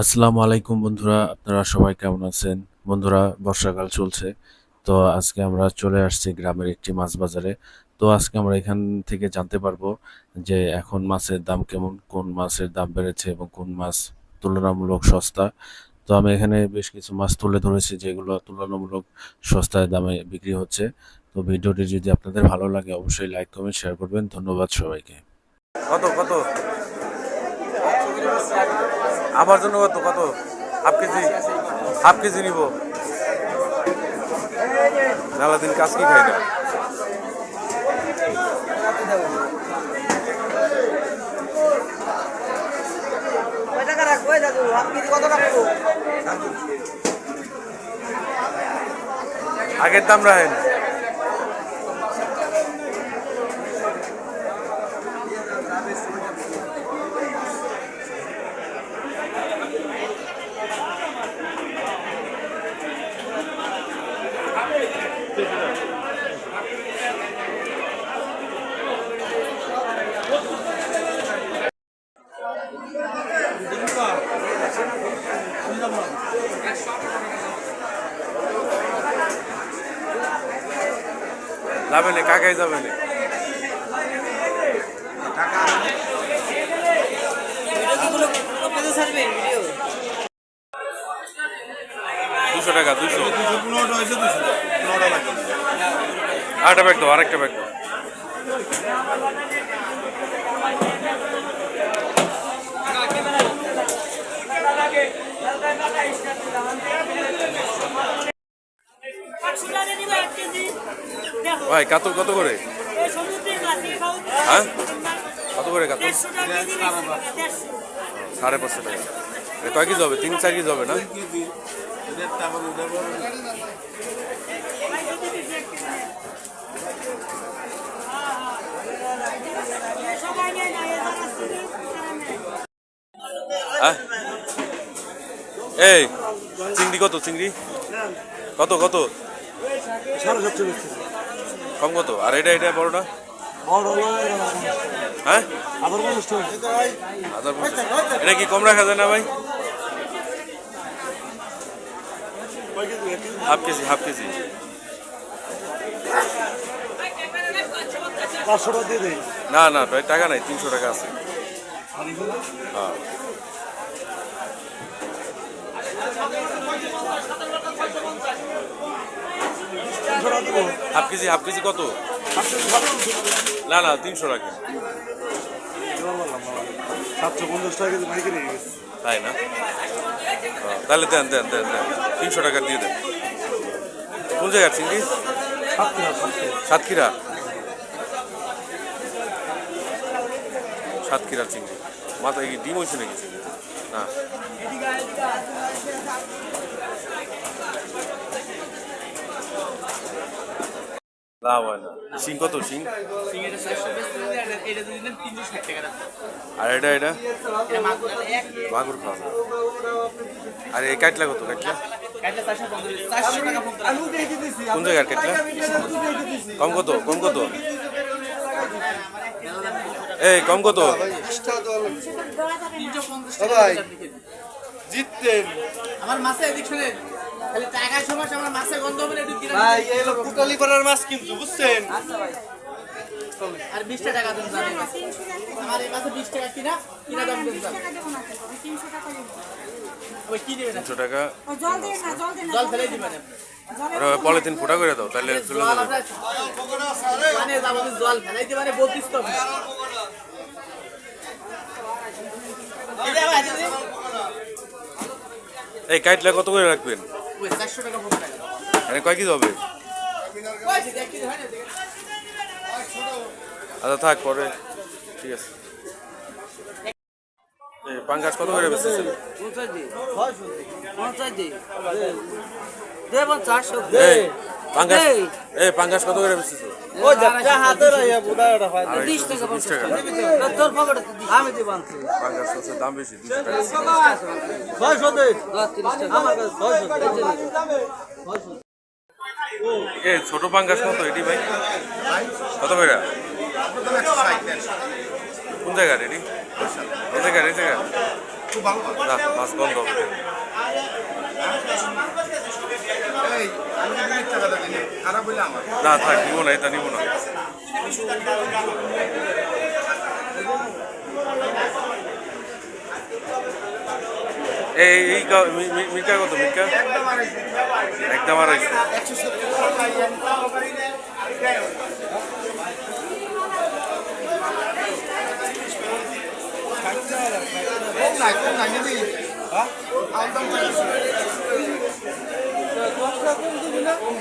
আসসালামু আলাইকুম বন্ধুরা, আপনারা সবাই কেমন আছেন? বন্ধুরা, বর্ষাকাল চলছে, তো আজকে আমরা চলে আসছি গ্রামের একটি মাছ বাজারে। তো আজকে আমরা এখান থেকে জানতে পারব যে এখন মাছের দাম কেমন, কোন মাছের দাম বেড়েছে এবং কোন মাছ তুলনামূলক সস্তা। তো আমি এখানে বেশ কিছু মাছ তুলে ধরেছি যেগুলো তুলনামূলক সস্তায় দামে বিক্রি হচ্ছে। তো ভিডিওটি যদি আপনাদের ভালো লাগে, অবশ্যই লাইক, কমেন্ট, শেয়ার করবেন। ধন্যবাদ সবাইকে। কত কত? আমার জন্য কত কত? Half K G? হাফ কেজি নিব। দিন কাজ কি খাই না? আগের দাম রাখেন। যাবে না কাকাই যাবে না কত ছাড়বে ভিডিও দুশো টাকা দুশো। আরেকটা ব্যাগ দাও, আরেকটা ব্যাগ দাও। ভাই কাতল কত করে? হ্যাঁ? কত করে কাতল? সাড়ে পাঁচশো টাকা। কয় কেজি হবে? তিন, চার কেজি হবে না? এই চিংড়ি কত চিংড়ি? কত কত? কম কত? আর এটা এটা বড়টা? হ্যাঁ? এটা কি কম রাখা যায় না ভাই? Half K G half K G. পাঁচশো টাকা দিয়ে দেয় না না ভাই টাকা নাই তিনশো টাকা আছে। হ্যাঁ তিনশো টাকা দেবো হাফ কেজি হাফ কেজি কত? না না, তিনশো টাকা। সাতশো পঞ্চাশ টাকা কেজি নিয়ে তাই না? তাহলে দেন দেন দেন দেন। তিনশো টাকা দিয়ে দেন। কোন জায়গার চিংড়ি সাতক্ষীরা। সাতক্ষীরা চিংড়ি। মাথায় কি ডিম হয়েছে নাকি চিংড়ি না। লাভ হয় না। শিং কত? শিং আর এটা এটা? মাগুর খাওয়া। আর এই কাটলা কত? কাটলা কোন জায়গার কাটলা কম কত? কম কত? এই কম কত? জিততেন। আমার মাছে এদিক শুনেন খালি টাকার সমস্যা আমার মাছে গন্ধ হবে না একটু কিনে ভাই এই হলো পুটালি পাড়ার মাছ কিন্তু বুঝছেন? আর বিশটা টাকা দেন জানেন। আমার এই মাছে বিশ টাকা কিনা কিনা দাম দেন জানেন ওই কি দেবেন? তিনশো টাকা। জল ফেলে দিবেন পলিথিন ফুটা করে দাও তাহলে চলে জল যাবে আপনার মানে জল বত্রিশ তো এই কাটলা কত করে রাখবেন? এখানে কয় কেজি হবে হয়। আচ্ছা থাক পরে ঠিক আছে পাঙ্গাস কত করে বেচতেছেন এই পাঙ্গাস এই। পাঙ্গাস কত করে বেচতেছেন ওই যা হাতে রাইয়া বুদা এটা হয়। আর বিশ টাকা বিশ টাকা। আমি দিব আনছি পাঙ্গাস হচ্ছে দাম বেশি দুশো টাকা। ছয়শো দে। আমার কাছে ছয়শো এই ছোট পাঙ্গাস কত এটি ভাই? কত করে? কোন জায়গার এই জায়গা খুব ভালো মাছ হবে এই আমি যদি মিথ্যা কথা দিই না, খারাপ হইলে আমার। না থাক নিব না এটা নিব না। এই মিকা কত মিকা? একদম আড়াইশো। কম